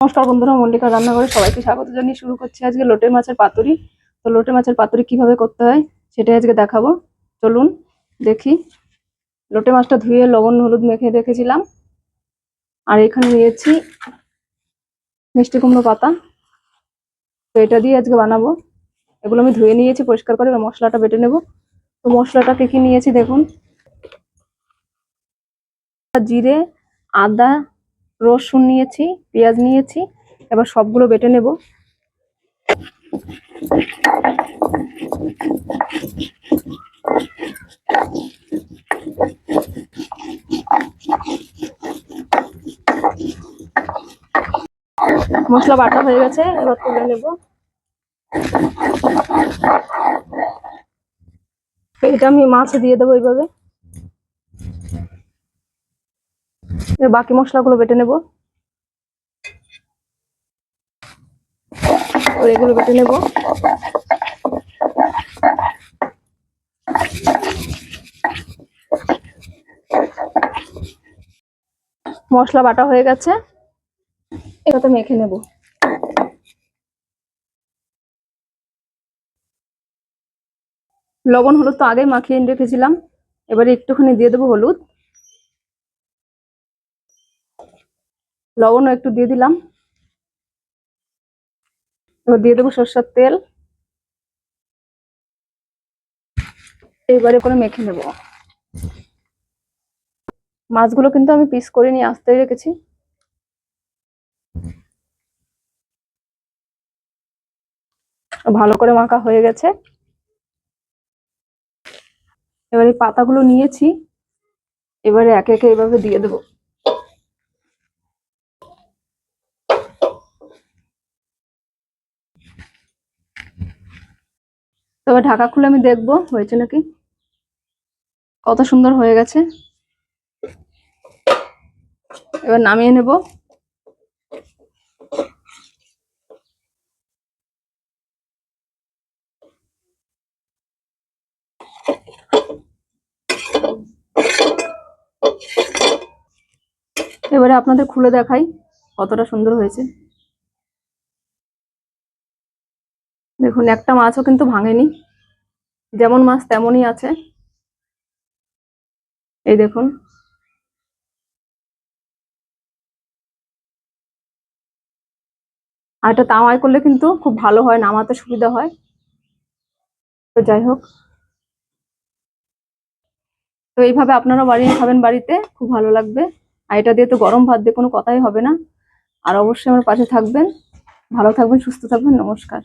নমস্কার বন্ধুরা, মল্লিকা রান্নাঘরে সবাইকে স্বাগত জানিয়ে শুরু করছি আজকে লোটে মাছের পাতুরি। তো লোটে মাছের পাতুরি কীভাবে করতে হয় সেটাই আজকে দেখাবো। চলুন দেখি। লোটে মাছটা ধুয়ে লবণ, হলুদ মেখে রেখেছিলাম। আর এখানে নিয়েছি মিষ্টি কুমড়ো পাতা। তো এটা দিয়ে আজকে বানাবো। এগুলো আমি ধুয়ে নিয়েছি, পরিষ্কার করে মশলাটা বেটে নেব। তো মশলাটা কে কি নিয়েছি দেখুন। জিরে, আদা রসুন নিয়েছি, পেঁয়াজ নিয়েছি, এবার সবগুলো বেটে নেব। মশলা বাটা হয়ে গেছে, এবার তুলে নেব। এটা আমি মাছে দিয়ে দেবো এইভাবে এবার বাকি মশলাগুলো বেটে নেব। এগুলো বেটে নেব। মশলা বাটা হয়ে গেছে। এটাতে মেখে নেব। লবণ হলুদ তো আগে মাখিয়ে রেখেছিলাম। এবারে একটুখানি দিয়ে দেবো হলুদ। লবণও একটু দিয়ে দিলাম। এবার দিয়ে দেবো সর্ষের তেল। এবারে করে মেখে নেব। মাছগুলো কিন্তু আমি পিস করে নিয়ে আসতে রেখেছি। ভালো করে মাখা হয়ে গেছে। এবারে পাতাগুলো নিয়েছি। এবারে একে একে এভাবে দিয়ে দেবো। তবে ঢাকা খুলে আমি দেখব, হয়েছে নাকি? কত সুন্দর হয়ে গেছে। এবার নামিয়ে নেব। এবারে আপনাদের খুলে দেখাই কতটা সুন্দর হয়েছে। দেখুন, একটা মাছও কিন্তু ভাঙেনি। যেমন মাছ তেমনই আছে। এই দেখুন। আর এটা তাওয়ায় করলে কিন্তু খুব ভালো হয়, নামাতে সুবিধা হয়। তো যাই হোক। তো এইভাবে আপনারা বানিয়ে খাবেন বাড়িতে, খুব ভালো লাগবে। আর এটা দিয়ে তো গরম ভাত দিয়ে কোনো কথাই হবে না। আর অবশ্যই আমার পাশে থাকবেন। ভালো থাকবেন, সুস্থ থাকবেন, নমস্কার।